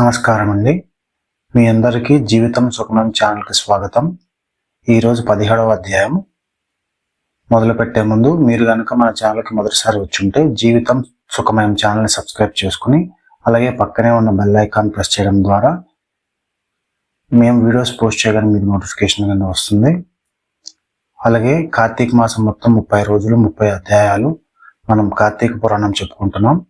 నమస్కారం అండి మీ అందరికీ జీవితం సుఖమం ఛానల్కి స్వాగతం. ఈరోజు పదిహేడవ అధ్యాయం. మొదలుపెట్టే ముందు మీరు కనుక మన ఛానల్కి మొదటిసారి వచ్చుంటే జీవితం సుఖమయం ఛానల్ని సబ్స్క్రైబ్ చేసుకుని అలాగే పక్కనే ఉన్న బెల్ ఐకాన్ ప్రెస్ చేయడం ద్వారా మేము వీడియోస్ పోస్ట్ చేయగానే మీకు నోటిఫికేషన్ కింద వస్తుంది. అలాగే కార్తీక మాసం మొత్తం ముప్పై రోజులు ముప్పై అధ్యాయాలు మనం కార్తీక పురాణం చెప్పుకుంటున్నాం.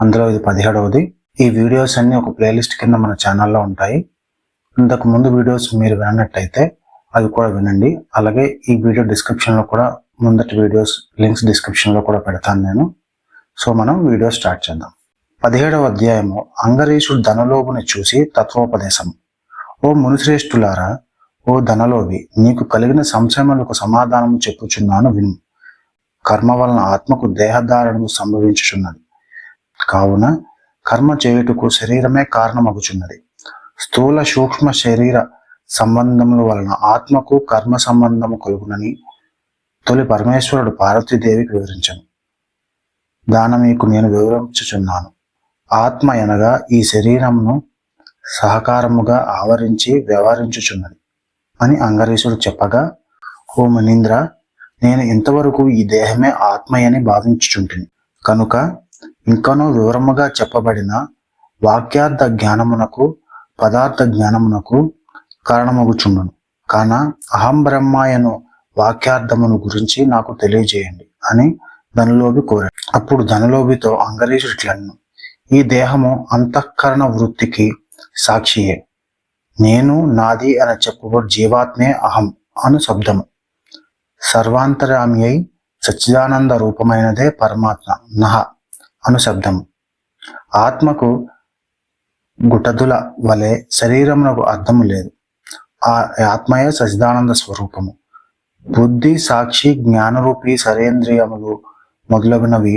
అందులో ఇది పదిహేడవది. ఈ వీడియోస్ అన్ని ఒక ప్లేలిస్ట్ కింద మన ఛానల్లో ఉంటాయి. ఇంతకు ముందు వీడియోస్ మీరు వినట్టయితే అవి కూడా వినండి. అలాగే ఈ వీడియో డిస్క్రిప్షన్లో కూడా ముందటి వీడియోస్ లింక్స్ డిస్క్రిప్షన్లో కూడా పెడతాను నేను. సో మనం వీడియో స్టార్ట్ చేద్దాం. పదిహేడవ అధ్యాయము అంగరీషుడు ధనలోపుని చూసి తత్వోపదేశం. ఓ మునిశ్రేష్ఠులారా ఓ ధనలోవి నీకు కలిగిన సంశయములకు సమాధానము చెప్పుచున్నాను విను. కర్మ వలన ఆత్మకు దేహధారణము సంభవించుచున్నది. కావున కర్మ చేయుటకు శరీరమే కారణమగుచున్నది. స్థూల సూక్ష్మ శరీర సంబంధముల వలన ఆత్మకు కర్మ సంబంధము కలుగునని తొలి పరమేశ్వరుడు పార్వతీదేవికి వివరించను. దాన మీకు నేను వివరించుచున్నాను. ఆత్మ అనగా ఈ శరీరమును సహకారముగా ఆవరించి వ్యవహరించుచున్నది అని అంగరీషుడు చెప్పగా ఓ మనీంద్ర నేను ఇంతవరకు ఈ దేహమే ఆత్మయని భావించుచుంటిని. కనుక ఇంకనూ వివరముగా చెప్పబడిన వాక్యార్థ జ్ఞానమునకు పదార్థ జ్ఞానమునకు కారణమగుచుండును. కాన అహం బ్రహ్మాయను వాక్యార్థమును గురించి నాకు తెలియజేయండి అని ధనలోబి కోరాడు. అప్పుడు ధనలోబితో అంగరీషుట్లను ఈ దేహము అంతఃకరణ వృత్తికి సాక్షియే. నేను నాది అని చెప్పబడు జీవాత్మే అహం అను శబ్దము. సర్వాంతరామి అయి సచ్చిదానంద రూపమైనదే పరమాత్మ. నహ. అనుశబ్దం. ఆత్మకు గుటదుల వలె శరీరమునకు అర్థము లేదు. ఆ ఆత్మయే సచిదానంద స్వరూపము. బుద్ధి సాక్షి జ్ఞానరూపి సరేంద్రియములు మొదలగునవి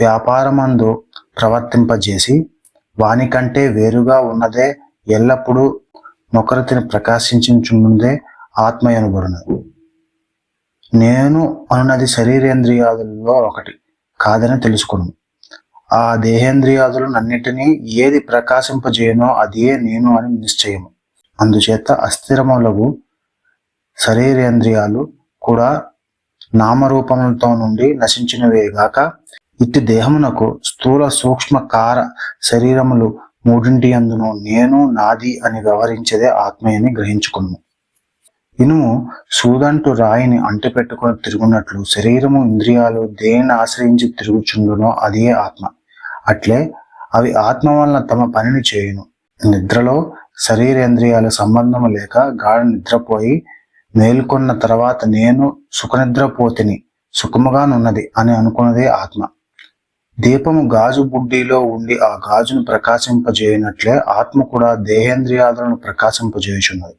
వ్యాపారమందు ప్రవర్తింపజేసి వానికంటే వేరుగా ఉన్నదే ఎల్లప్పుడూ నొకరితిని ప్రకాశించుచున్నదే ఆత్మ అనుబడును నేను అనున్నది శరీరేంద్రియాదులలో ఒకటి కాదని తెలుసుకును. ఆ దేహేంద్రియాదులన్నిటినీ ఏది ప్రకాశింపజేయనో అదే నేను అని నిశ్చయము. అందుచేత అస్థిరములకు శరీరేంద్రియాలు కూడా నామరూపములతో నుండి నశించినవేగాక ఇట్టి దేహమునకు స్థూల సూక్ష్మ కార శరీరములు మూడింటి అందును నేను నాది అని వ్యవహరించేదే ఆత్మయని గ్రహించుకును ఇనుము సూదంటు రాయిని అంటిపెట్టుకుని తిరుగున్నట్లు శరీరము ఇంద్రియాలు దేనిని ఆశ్రయించి తిరుగుచుండునో అదే ఆత్మ. అట్లే అవి ఆత్మ వలన తమ పనిని చేయును. నిద్రలో శరీరేంద్రియాల సంబంధము లేక గాఢ నిద్రపోయి మేల్కొన్న తర్వాత నేను సుఖనిద్రపోతిని సుఖముగానున్నది అని అనుకున్నదే ఆత్మ. దీపము గాజు బుడ్డిలో ఉండి ఆ గాజును ప్రకాశింపజేయనట్లే ఆత్మ కూడా దేహేంద్రియాలను ప్రకాశింపజేయుచున్నది.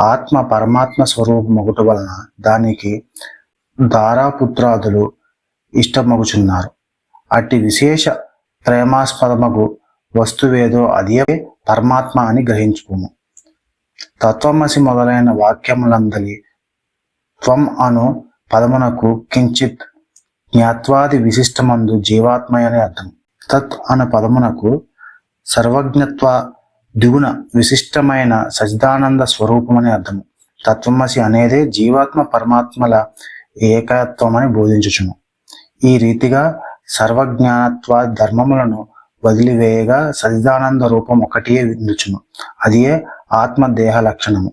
ఆత్మ పరమాత్మ స్వరూపం ఒకటి వలన దానికి దారాపుత్రాదులు ఇష్టమగుచున్నారు. అట్టి విశేష ప్రేమాస్పదమగు వస్తువేదో అదే పరమాత్మ అని గ్రహించుకోము. తత్వమసి మొదలైన వాక్యములందలి త్వం అను పదమునకు కించిత్ జ్ఞాత్వాది విశిష్టమందు జీవాత్మయనే అర్థం. తత్ అను పదమునకు సర్వజ్ఞత్వ దిగున విశిష్టమైన సచిదానంద స్వరూపం అర్థము. తత్వమసి అనేదే జీవాత్మ పరమాత్మల ఏకత్వమని బోధించుచును. ఈ రీతిగా సర్వజ్ఞానత్వ ధర్మములను వదిలివేయగా సచిదానంద రూపం ఒకటియే విందుచును. అదియే ఆత్మదేహ లక్షణము.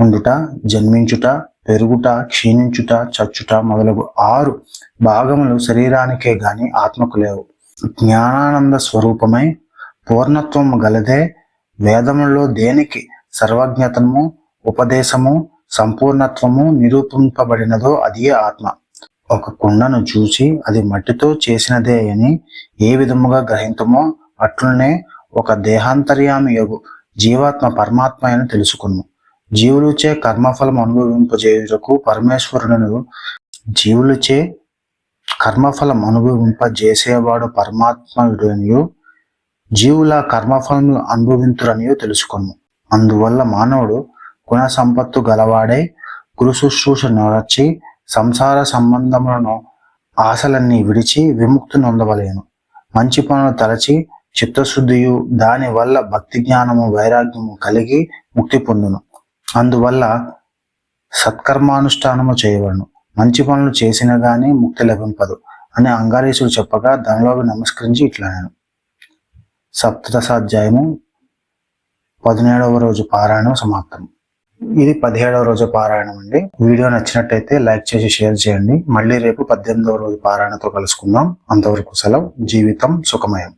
ఉండుట జన్మించుట పెరుగుట క్షీణించుట చచ్చుట మొదలగు ఆరు భాగములు శరీరానికే గాని ఆత్మకు లేవు. జ్ఞానానంద స్వరూపమై పూర్ణత్వం గలదే వేదములలో దేనికి సర్వజ్ఞతము ఉపదేశము సంపూర్ణత్వము నిరూపింపబడినదో అది ఆత్మ. ఒక కుండను చూసి అది మట్టితో చేసినదే అని ఏ విధముగా గ్రహింతమో అట్లనే ఒక దేహాంతర్యామి యొగు జీవాత్మ పరమాత్మ అని తెలుసుకును. జీవులుచే కర్మఫలం అనుభవింపజేయుటకు పరమేశ్వరుడు జీవులచే కర్మఫలం అనుభవింపజేసేవాడు పరమాత్ముడనియు జీవుల కర్మఫలములు అనుభవింతురనియో తెలుసుకొను. అందువల్ల మానవుడు గుణ సంపత్తు గలవాడై గురు శుశ్రూష నొరచి సంసార సంబంధములను ఆశలన్నీ విడిచి విముక్తి నొందవలేను. మంచి పనులు తలచి చిత్తశుద్ధియు దాని వల్ల భక్తి జ్ఞానము వైరాగ్యము కలిగి ముక్తి పొందును. అందువల్ల సత్కర్మానుష్ఠానము చేయవలను మంచి పనులు చేసిన గాని ముక్తి లభింపదు అని అంగారీసుడు చెప్పగా దానిలోకి నమస్కరించి ఇట్లా నేను సప్తదశాధ్యాయము పదిహేడవ రోజు పారాయణం సమాప్తం. ఇది పదిహేడవ రోజు పారాయణం అండి. వీడియో నచ్చినట్టయితే లైక్ చేసి షేర్ చేయండి. మళ్ళీ రేపు పద్దెనిమిదవ రోజు పారాయణతో కలుసుకుందాం. అంతవరకు సెలవు. జీవితం సుఖమయం.